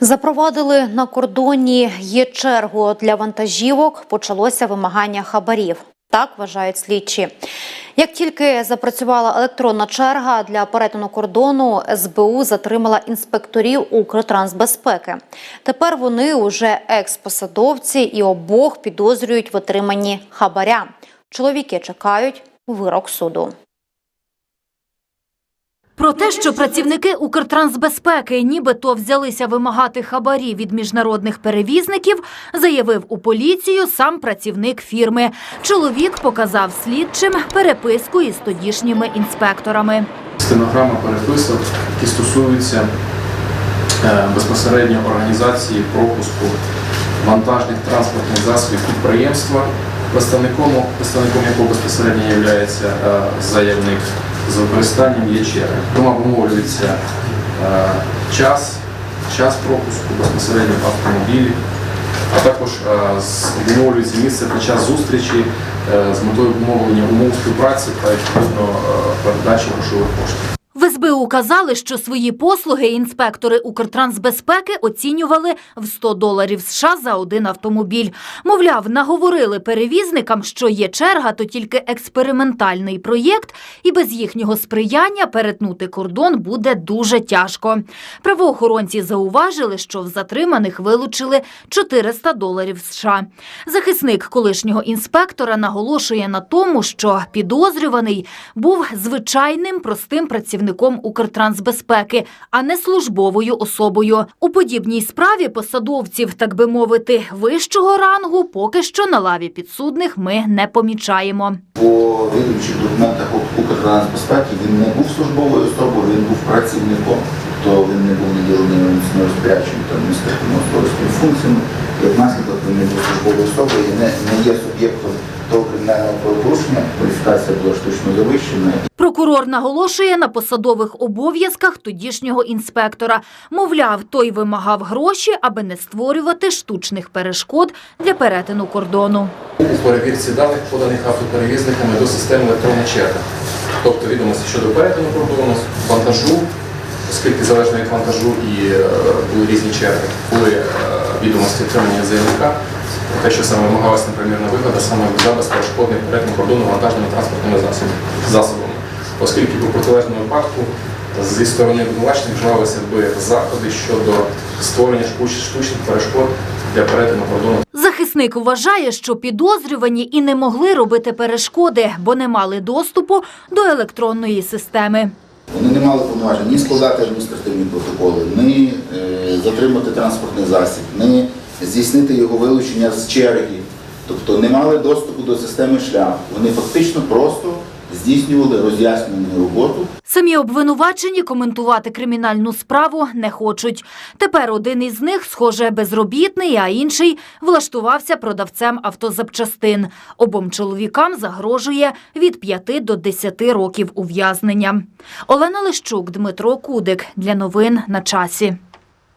Запровадили на кордоні є чергу для вантажівок. Почалося вимагання хабарів. Так вважають слідчі. Як тільки запрацювала електронна черга для перетину кордону, СБУ затримала інспекторів Укртрансбезпеки. Тепер вони уже експосадовці і обох підозрюють в отриманні хабаря. Чоловіки чекають вирок суду. Про те, що працівники Укртрансбезпеки нібито взялися вимагати хабарі від міжнародних перевізників, заявив у поліцію сам працівник фірми. Чоловік показав слідчим переписку із тодішніми інспекторами. Стенограма переписок, які стосуються е, безпосередньо організації пропуску вантажних транспортних засобів підприємства, представником, представником якого безпосередньо є заявник з використанням є черги. Дома вимовлюється е, час, час пропуску безпосередньо в автомобілі, а також обмовлюється місце та час зустрічі е, з метою обмовлення умов співпраці та відповідно е, передачі грошових коштів. СБУ казали, що свої послуги інспектори Укртрансбезпеки оцінювали в 100 доларів США за один автомобіль. Мовляв, наговорили перевізникам, що є черга, то тільки експериментальний проєкт, і без їхнього сприяння перетнути кордон буде дуже тяжко. Правоохоронці зауважили, що в затриманих вилучили 400 доларів США. Захисник колишнього інспектора наголошує на тому, що підозрюваний був звичайним простим працівником Укртрансбезпеки, а не службовою особою. У подібній справі посадовців, так би мовити, вищого рангу поки що на лаві підсудних ми не помічаємо. По виключних документах Укртрансбезпеки він не був службовою особою, він був працівником, тобто він не був наділений розпорядчим та адміністративно-господарськими функціями. Як наслідок він не був службовою особою і не, не є суб'єктом того кримінального правопорушення. Кваліфікація була штучно завищена. Прокурор наголошує на посадових обов'язках тодішнього інспектора. Мовляв, той вимагав гроші, аби не створювати штучних перешкод для перетину кордону. у перевірці даних, поданих автоперевізниками до системи електронної черги. Тобто відомості щодо перетину кордону, вантажу, оскільки залежно від вантажу і е, були різні черги, були е, відомості отримання заявника, те, що саме вимагалася непримірна вигода саме за безперешкодний перетин кордону вантажними транспортними засобами. Оскільки у протилежному випадку зі сторони обвинувачених вживалися би заходи щодо створення штучних перешкод для перетину кордону Захисник вважає, що підозрювані і не могли робити перешкоди, бо не мали доступу до електронної системи. Вони не мали повноважень ні складати адміністративні протоколи, ні е, затримати транспортний засіб, ні здійснити його вилучення з черги. Тобто не мали доступу до системи шлях. Вони фактично просто здійснювали роз'яснювальну роботу Самі обвинувачені коментувати кримінальну справу не хочуть. Тепер один із них, схоже, безробітний, а інший влаштувався продавцем автозапчастин. Обом чоловікам загрожує від 5 до 10 років ув'язнення. Олена Лищук, Дмитро Кудик. Для новин на часі.